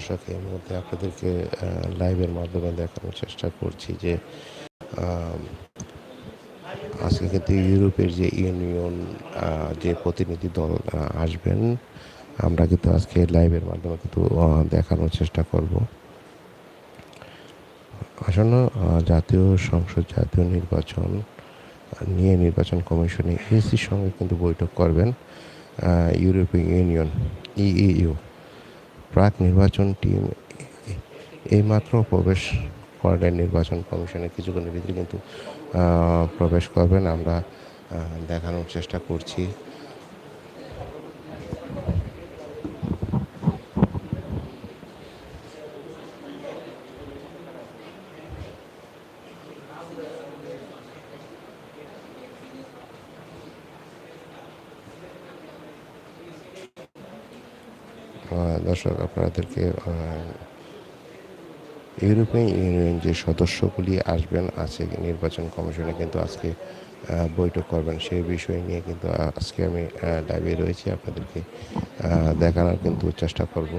দর্শক এর মধ্যে আপনাদেরকে লাইভের মাধ্যমে দেখানোর চেষ্টা করছি যে আজকে কিন্তু ইউরোপের যে ইউনিয়ন যে প্রতিনিধি দল আসবেন, আমরা কিন্তু আজকে লাইভের মাধ্যমে কিন্তু দেখানোর চেষ্টা করব। আসন্ন জাতীয় সংসদ, জাতীয় নির্বাচন, নিয়ে নির্বাচন কমিশনে এসির সঙ্গে কিন্তু বৈঠক করবেন ইউরোপিয়ান ইউনিয়ন, ইইউ। প্রাক নির্বাচন টিম এইমাত্র প্রবেশ করলেন নির্বাচন কমিশনে, কিছুক্ষণের ভিতরে কিন্তু প্রবেশ করবেন। আমরা দেখানোর চেষ্টা করছি। দর্শক, আপনাদেরকে ইউরোপিয়ান ইউনিয়ন যে সদস্যগুলি আসবেন আছে নির্বাচন কমিশনে কিন্তু আজকে বৈঠক করবেন। সেই বিষয় নিয়ে কিন্তু আজকে আমি লাইভে রয়েছি। আপনাদেরকে দেখানোর কিন্তু চেষ্টা করব।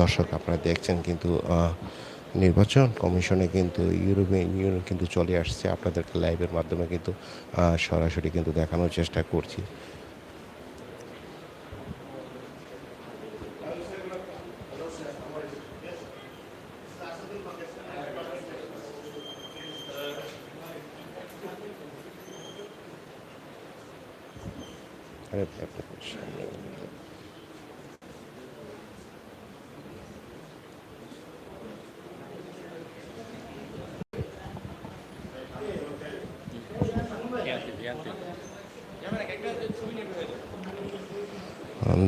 দর্শক আপনারা দেখছেন কিন্তু নির্বাচন কমিশনে কিন্তু ইউরোপিয়ান ইউনিয়ন কিন্তু চলে আসছে। আপনাদেরকে লাইভের মাধ্যমে কিন্তু সরাসরি কিন্তু দেখানোর চেষ্টা করছি।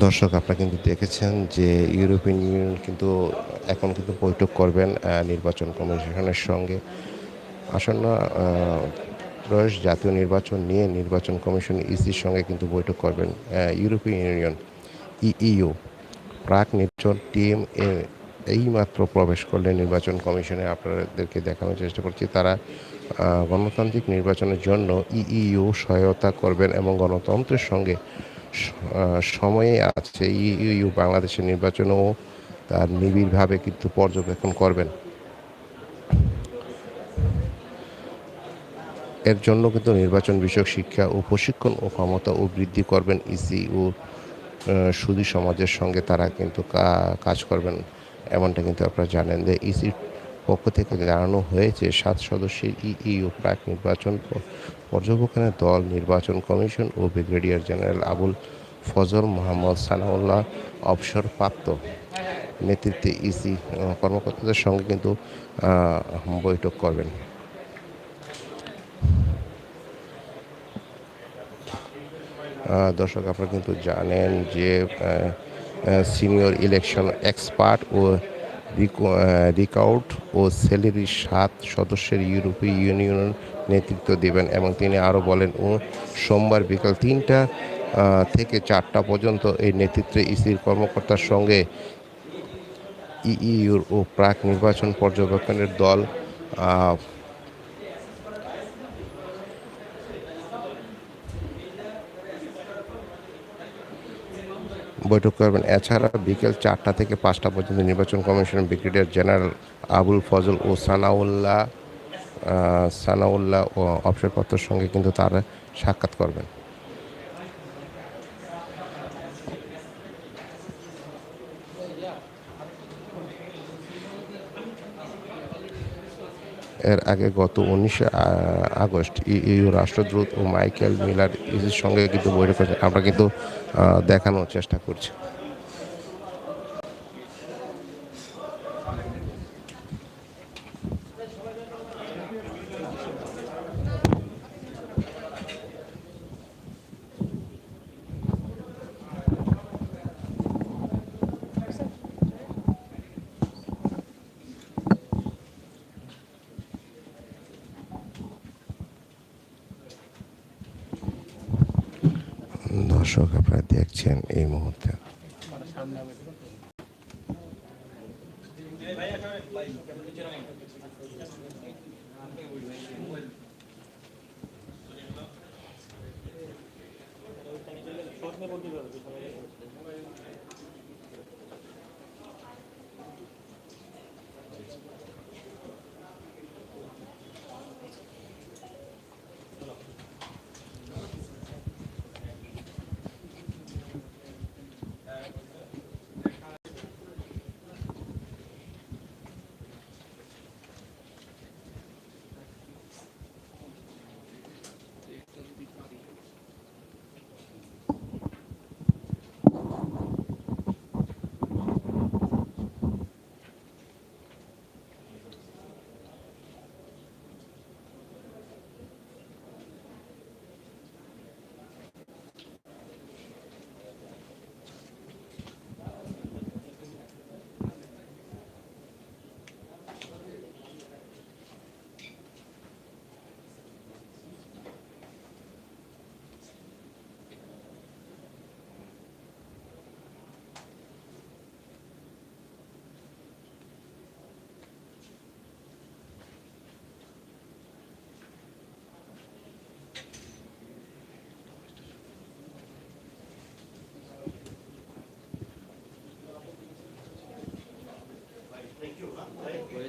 দর্শক, আপনারা কিন্তু দেখেছেন যে ইউরোপিয়ান ইউনিয়ন কিন্তু এখন কিন্তু বৈঠক করবেন নির্বাচন কমিশনের সঙ্গে। আসন্ন প্রয়াস জাতীয় নির্বাচন নিয়ে নির্বাচন কমিশন ইসির সঙ্গে কিন্তু বৈঠক করবেন ইউরোপিয়ান ইউনিয়ন ইইউ। প্রাক নির্বাচন টিম এইমাত্র প্রবেশ করলে নির্বাচন কমিশনে আপনাদেরকে দেখানোর চেষ্টা করছি। তারা গণতান্ত্রিক নির্বাচনের জন্য ইইউ সহায়তা করবেন এবং গণতন্ত্রের সঙ্গে সময়ে আছে ইউ বাংলাদেশের নির্বাচনও তার নিবিড়ভাবে কিন্তু পর্যবেক্ষণ করবেন। এর জন্য কিন্তু নির্বাচন বিষয়ক শিক্ষা ও প্রশিক্ষণ ও ক্ষমতা ও বৃদ্ধি করবেন ইসি ও সুদী সমাজের সঙ্গে তারা কিন্তু কাজ করবেন। এমনটা কিন্তু আপনারা জানেন যে ইসির পক্ষ থেকে জানানো হয়েছে, সাত সদস্যের ইইউ প্রাক নির্বাচন পর্যবেক্ষণের দল, নির্বাচন কমিশন ও ব্রিগেডিয়ার জেনারেল আবুল ফজল মোহাম্মদ সানাউল্লাহ অবসরপ্রাপ্ত নেতৃত্বে ইসি কর্মকর্তাদের সঙ্গে কিন্তু বৈঠক করবেন। দর্শক আপনারা কিন্তু জানেন যে সিনিয়র ইলেকশন এক্সপার্ট ও রিকাউট ও সেলেরির সাত সদস্যের ইউরোপীয় ইউনিয়ন নেতৃত্ব দেবেন এবং তিনি আরও বলেন, ও, সোমবার বিকাল তিনটা থেকে চারটা পর্যন্ত এই নেতৃত্বে ইসির কর্মকর্তার সঙ্গে ইইউর ও প্রাক নির্বাচন পর্যবেক্ষণের দল বৈঠক করবেন। এছাড়া বিকেল চারটা থেকে পাঁচটা পর্যন্ত নির্বাচন কমিশনের ব্রিগেডিয়ার জেনারেল আবুল ফজল ও সানাউল্লাহ সানাউল্লাহ ও অবসরপত্রের সঙ্গে কিন্তু তারা সাক্ষাৎ করবেন। এর আগে গত উনিশে আগস্ট ইউ রাষ্ট্রদূত ও মাইকেল মিলার ইসির সঙ্গে কিন্তু বৈঠক আমরা কিন্তু দেখানোর চেষ্টা করছি। দর্শক আপনারা দেখছেন এই মুহূর্তে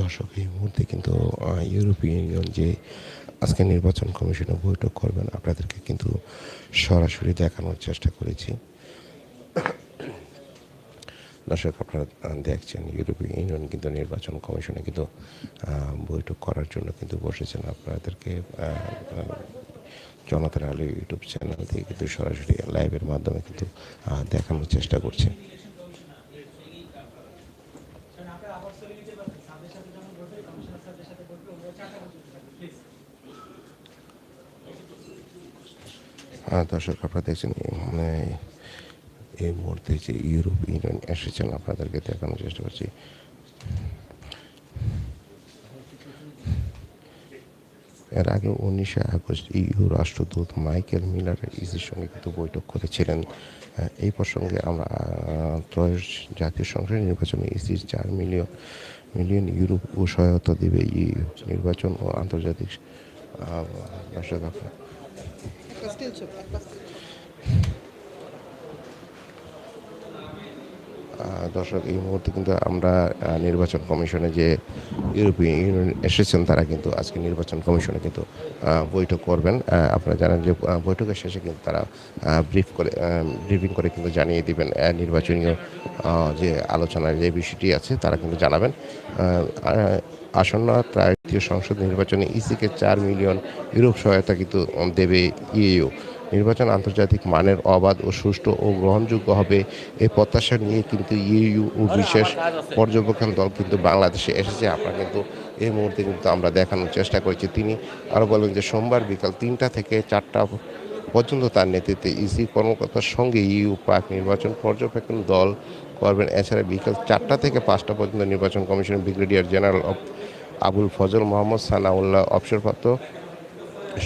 দর্শক, এই মুহূর্তে কিন্তু ইউরোপীয় ইউনিয়ন যে আজকে নির্বাচন কমিশনে বৈঠক করবেন, আপনাদেরকে কিন্তু সরাসরি দেখানোর চেষ্টা করেছি। দর্শক, আপনারা দেখছেন, ইউরোপীয় ইউনিয়ন কিন্তু নির্বাচন কমিশনে কিন্তু বৈঠক করার জন্য কিন্তু বসেছেন। আপনাদেরকে জনতার আলো ইউটিউব চ্যানেল থেকে কিন্তু সরাসরি লাইভের মাধ্যমে কিন্তু দেখানোর চেষ্টা করছে। দর্শক আপনারা দেখছেন মানে এই মুহূর্তে যে ইউরোপ ইউনিয়ন এসেছেন, আপনাদেরকে দেখানোর চেষ্টা করছি। এর আগে উনিশে আগস্ট ইউ রাষ্ট্রদূত মাইকেল মিলার ইসির সঙ্গে কিন্তু বৈঠক করেছিলেন। এই প্রসঙ্গে আমরা ত্রয়োদশ জাতীয় সংসদ নির্বাচনে ইসির চার মিলিয়ন মিলিয়ন ইউরো ও সহায়তা দেবে ইউ নির্বাচন ও আন্তর্জাতিক আপনার একটা স্টিল ছবি দর্শক, এই মুহূর্তে কিন্তু আমরা নির্বাচন কমিশনে যে ইউরোপিয়ান ইউনিয়ন এসেছেন, তারা কিন্তু আজকে নির্বাচন কমিশনে কিন্তু বৈঠক করবেন। আপনারা জানেন যে বৈঠকের শেষে কিন্তু তারা ব্রিফ করে ব্রিফিং করে কিন্তু জানিয়ে দিবেন নির্বাচনীয় যে আলোচনার যে বিষয়টি আছে, তারা কিন্তু জানাবেন। আসন্ন তৃতীয় সংসদ নির্বাচনে ইসিকে চার মিলিয়ন ইউরোপ সহায়তা কিন্তু দেবে ইএইউ নির্বাচন আন্তর্জাতিক মানের অবাধ ও সুষ্ঠু ও গ্রহণযোগ্য হবে এই প্রত্যাশা নিয়ে কিন্তু ইউ ও বিশেষ পর্যবেক্ষণ দল কিন্তু বাংলাদেশে এসেছে। আপনারা কিন্তু এই মুহূর্তে কিন্তু আমরা দেখানোর চেষ্টা করেছি। তিনি আরও বলেন যে সোমবার বিকাল তিনটা থেকে চারটা পর্যন্ত তার নেতৃত্বে ইসি কর্মকর্তার সঙ্গে ইউ প্রাক নির্বাচন পর্যবেক্ষণ দল করবেন। এছাড়া বিকাল চারটা থেকে পাঁচটা পর্যন্ত নির্বাচন কমিশনের ব্রিগেডিয়ার জেনারেল অব আবুল ফজল মোহাম্মদ সানাউল্লাহ অবসরপ্রাপ্ত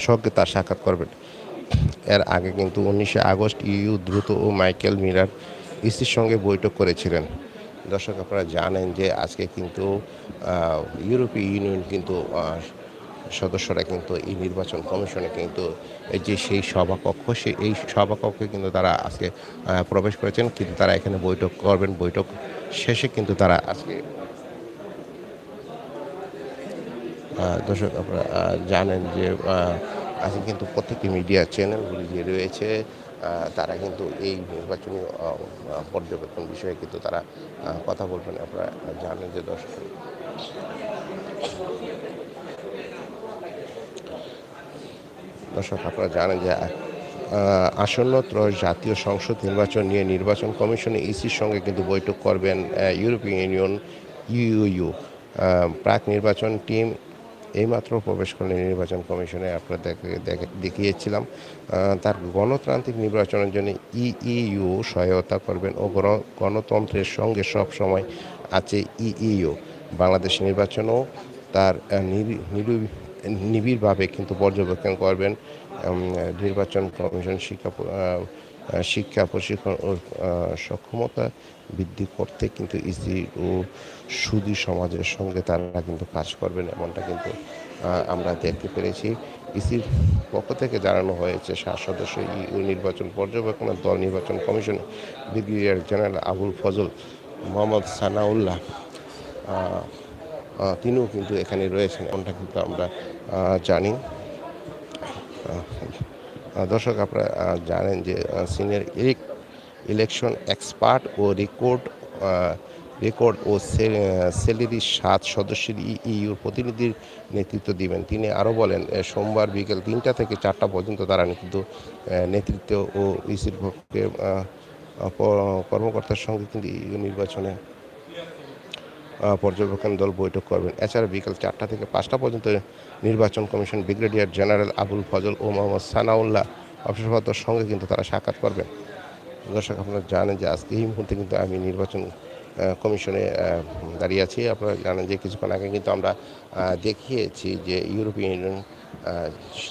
সঙ্গে তার সাক্ষাৎ করবেন। এর আগে কিন্তু উনিশে আগস্ট ইউ দ্রুত ও মাইকেল মিরার ইসির সঙ্গে বৈঠক করেছিলেন। দর্শক আপনারা জানেন যে আজকে কিন্তু ইউরোপীয় ইউনিয়ন কিন্তু সদস্যরা কিন্তু এই নির্বাচন কমিশনে কিন্তু যে সেই সভাকক্ষ সেই এই সভাকক্ষে কিন্তু তারা আজকে প্রবেশ করেছেন। কিন্তু তারা এখানে বৈঠক করবেন। বৈঠক শেষে কিন্তু তারা আজকে দর্শক আপনারা জানেন যে আজকে কিন্তু প্রত্যেকটি মিডিয়া চ্যানেলগুলি যে রয়েছে তারা কিন্তু এই নির্বাচনী পর্যবেক্ষণ বিষয়ে কিন্তু তারা কথা বলবেন। আপনারা জানেন যে দর্শক। দর্শক আপনারা জানেন যে আসন্ন ত্রয়োদশ জাতীয় সংসদ নির্বাচন নিয়ে নির্বাচন কমিশনে ইসির সঙ্গে কিন্তু বৈঠক করবেন আহ, ইউরোপিয়ান ইউনিয়ন ইউইউ। প্রাক নির্বাচন টিম এইমাত্র প্রবেশ করলেন নির্বাচন কমিশনে আপনারা দেখে- দেখে- দেখিয়েছিলাম তার গণতান্ত্রিক নির্বাচনের জন্য ইইউ সহায়তা করবেন ও গণ- গণতন্ত্রের সঙ্গে সব সময় আছে ইইউ বাংলাদেশ নির্বাচনও তার নিবিড়ভাবে কিন্তু পর্যবেক্ষণ করবেন নির্বাচন কমিশন শিক্ষা শিক্ষা, প্রশিক্ষণ ও সক্ষমতা বৃদ্ধি করতে কিন্তু ইসি ও সুদী সমাজের সঙ্গে তারা কিন্তু কাজ করবেন এমনটা কিন্তু আমরা দেখতে পেরেছি। ইসির পক্ষ থেকে জানানো হয়েছে, সাত সদস্য ইউ নির্বাচন পর্যবেক্ষণের দল নির্বাচন commission brigadier general Abul Fazal, Mohammad Sanaullah তিনিও কিন্তু এখানে রয়েছেন, এমনটা কিন্তু আমরা জানি। দর্শক, আপনারা জানেন যে সিনিয়র ইলেকশন এক্সপার্ট ও রেকর্ড রেকর্ড ও সেলেরি সাত সদস্যের ইইউর প্রতিনিধির নেতৃত্ব দিবেন। তিনি আরও বলেন সোমবার বিকেল তিনটা থেকে চারটা পর্যন্ত তারা কিন্তু নেতৃত্ব ও ইসির পক্ষে কর্মকর্তার সঙ্গে কিন্তু EU নির্বাচনে পর্যবেক্ষণ দল বৈঠক করবেন। এছাড়া বিকেল চারটা থেকে পাঁচটা পর্যন্ত নির্বাচন commission brigadier general Abul Fazal ও মোহাম্মদ সানাউল্লাহ অবসরপ্রাপ্তর সঙ্গে কিন্তু তারা সাক্ষাৎ করবেন। দর্শক, আপনারা জানেন যে আজকে এই মুহূর্তে কিন্তু আমি নির্বাচন কমিশনে দাঁড়িয়ে আছি। আপনারা জানেন যে কিছুক্ষণ আগে কিন্তু আমরা দেখিয়েছি যে ইউরোপিয়ান ইউনিয়ন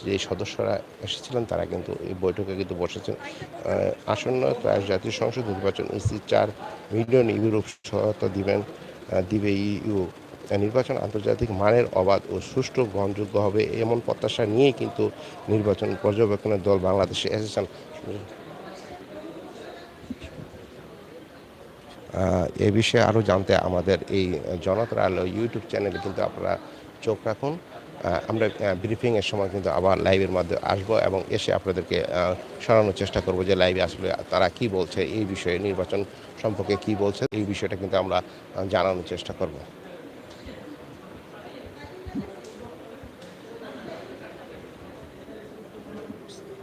যে সদস্যরা এসেছিলেন তারা কিন্তু এই বৈঠকে কিন্তু বসেছেন। আসন্ন ত্রাস জাতীয় সংসদ নির্বাচন ইসি চার মিলিয়ন ইউরোপ সহায়তা দিবেন দিবে ইউ নির্বাচন আন্তর্জাতিক মানের অবাধ ও সুষ্ঠু গ্রহণযোগ্য হবে এমন প্রত্যাশা নিয়ে কিন্তু নির্বাচন পর্যবেক্ষণের দল বাংলাদেশে এসেছেন। এ বিষয়ে আরও জানতে আমাদের এই জনতার আলো ইউটিউব চ্যানেলে কিন্তু আপনারা চোখ রাখুন। আমরা ব্রিফিংয়ের সময় কিন্তু আবার লাইভের মাধ্যমে আসব এবং এসে আপনাদেরকে শোনানোর চেষ্টা করব যে লাইভে আসলে তারা কি বলছে, এই বিষয়ে নির্বাচন সম্পর্কে কি বলছে, এই বিষয়টা কিন্তু আমরা জানানোর চেষ্টা করব।